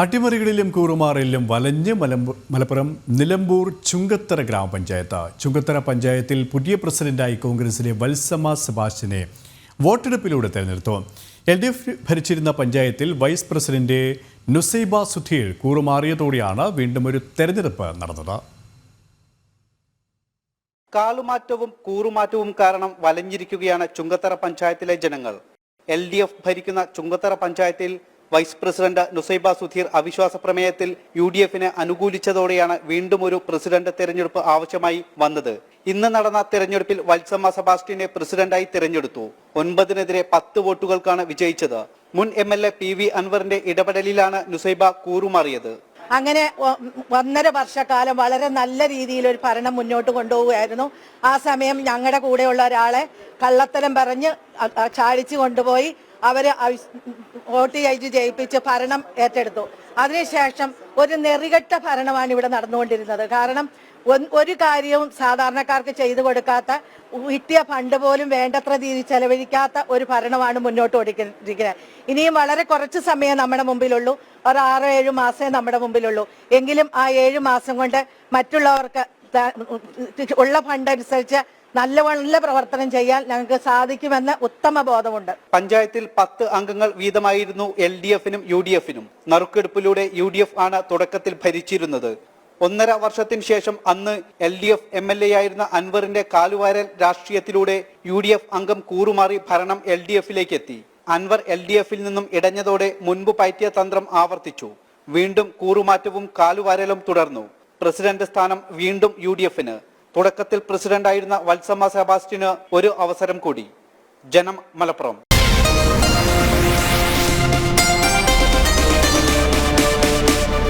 അട്ടിമറികളിലും കൂറുമാറിലും വലഞ്ഞ് മലപ്പുറം നിലമ്പൂർ ചുങ്കത്തറ ഗ്രാമപഞ്ചായത്ത്. ചുങ്കത്തറ പഞ്ചായത്തിൽ പുതിയ പ്രസിഡന്റായി കോൺഗ്രസിലെ വത്സമ സെബാസ്റ്റിനെ വോട്ടെടുപ്പിലൂടെ തെരഞ്ഞെടുത്തു. എൽ ഡി എഫ് ഭരിച്ചിരുന്ന പഞ്ചായത്തിൽ വൈസ് പ്രസിഡന്റ് നുസൈബ സുധീർ കൂറുമാറിയതോടെയാണ് വീണ്ടും ഒരു തെരഞ്ഞെടുപ്പ് നടന്നത്. കാലുമാറ്റവും കൂറുമാറ്റവും കാരണം വലഞ്ഞിരിക്കുകയാണ് ചുങ്കത്തറ പഞ്ചായത്തിലെ ജനങ്ങൾ. എൽ ഡി എഫ് ഭരിക്കുന്ന ചുങ്കത്തറ പഞ്ചായത്തിൽ വൈസ് പ്രസിഡന്റ് നുസൈബ സുധീർ അവിശ്വാസ പ്രമേയത്തിൽ യു ഡി എഫിനെ അനുകൂലിച്ചതോടെയാണ് വീണ്ടും ഒരു പ്രസിഡന്റ് തെരഞ്ഞെടുപ്പ് ആവശ്യമായി വന്നത്. ഇന്ന് നടന്ന തെരഞ്ഞെടുപ്പിൽ വത്സമ്മ സെബാസ്റ്റ്യനെ പ്രസിഡന്റായി തെരഞ്ഞെടുത്തു. ഒൻപതിനെതിരെ പത്ത് വോട്ടുകൾക്കാണ് വിജയിച്ചത്. മുൻ M L A P V അൻവറിന്റെ ഇടപെടലിലാണ് നുസൈബ കൂറുമാറിയത്. അങ്ങനെ ഒന്നര വർഷക്കാലം വളരെ നല്ല രീതിയിൽ ഒരു ഭരണം മുന്നോട്ട് കൊണ്ടുപോവുകയായിരുന്നു. ആ സമയം ഞങ്ങളുടെ കൂടെയുള്ള ഒരാളെ കള്ളത്തരം പറഞ്ഞ് ചാടിച്ചു കൊണ്ടുപോയി. അവർ വോട്ട് ചെയ്ത് ജയിപ്പിച്ച് ഭരണം ഏറ്റെടുത്തു. അതിനുശേഷം ഒരു നെറികെട്ട ഭരണമാണ് ഇവിടെ നടന്നുകൊണ്ടിരുന്നത്. കാരണം ഒരു കാര്യവും സാധാരണക്കാർക്ക് ചെയ്തു കൊടുക്കാത്ത കിട്ടിയ ഫണ്ട് പോലും വേണ്ടത്ര രീതി ചെലവഴിക്കാത്ത ഒരു ഭരണമാണ് മുന്നോട്ട് ഓടിക്കൊണ്ടിരിക്കുന്നത്. ഇനിയും വളരെ കുറച്ച് സമയം നമ്മുടെ മുമ്പിലുള്ളൂ. ഒരു ആറോ ഏഴ് മാസമേ നമ്മുടെ മുമ്പിലുള്ളൂ. എങ്കിലും ആ ഏഴ് മാസം കൊണ്ട് മറ്റുള്ളവർക്ക് ഉള്ള ഫണ്ട് അനുസരിച്ച് നല്ല പ്രവർത്തനം ചെയ്യാൻ ഞങ്ങൾക്ക് സാധിക്കുമെന്ന് ഉത്തമ ബോധമുണ്ട്. പഞ്ചായത്തിൽ പത്ത് അംഗങ്ങൾ വീതമായിരുന്നു എൽ ഡി എഫിനും യു ഡി എഫിനും. നറുക്കെടുപ്പിലൂടെ യു ഡി എഫ് ആണ് തുടക്കത്തിൽ ഭരിച്ചിരുന്നത്. ഒന്നര വർഷത്തിന് ശേഷം അന്ന് L D F M L A ആയിരുന്ന അൻവറിന്റെ കാലുവാരൽ രാഷ്ട്രീയത്തിലൂടെ യു ഡി എഫ് അംഗം കൂറുമാറി ഭരണം എൽ ഡി എഫിലേക്ക് എത്തി അൻവർ എൽ ഡി എഫിൽ നിന്നും ഇടഞ്ഞതോടെ മുൻപ് പയറ്റിയ തന്ത്രം ആവർത്തിച്ചു. വീണ്ടും കൂറുമാറ്റവും കാലുവാരലും തുടർന്നു. പ്രസിഡന്റ് സ്ഥാനം വീണ്ടും യു ഡി എഫിന്. തുടക്കത്തിൽ പ്രസിഡന്റായിരുന്ന വത്സമ്മ സെബാസ്റ്റ്യന് ഒരു അവസരം കൂടി. ജനം മലപ്പുറം.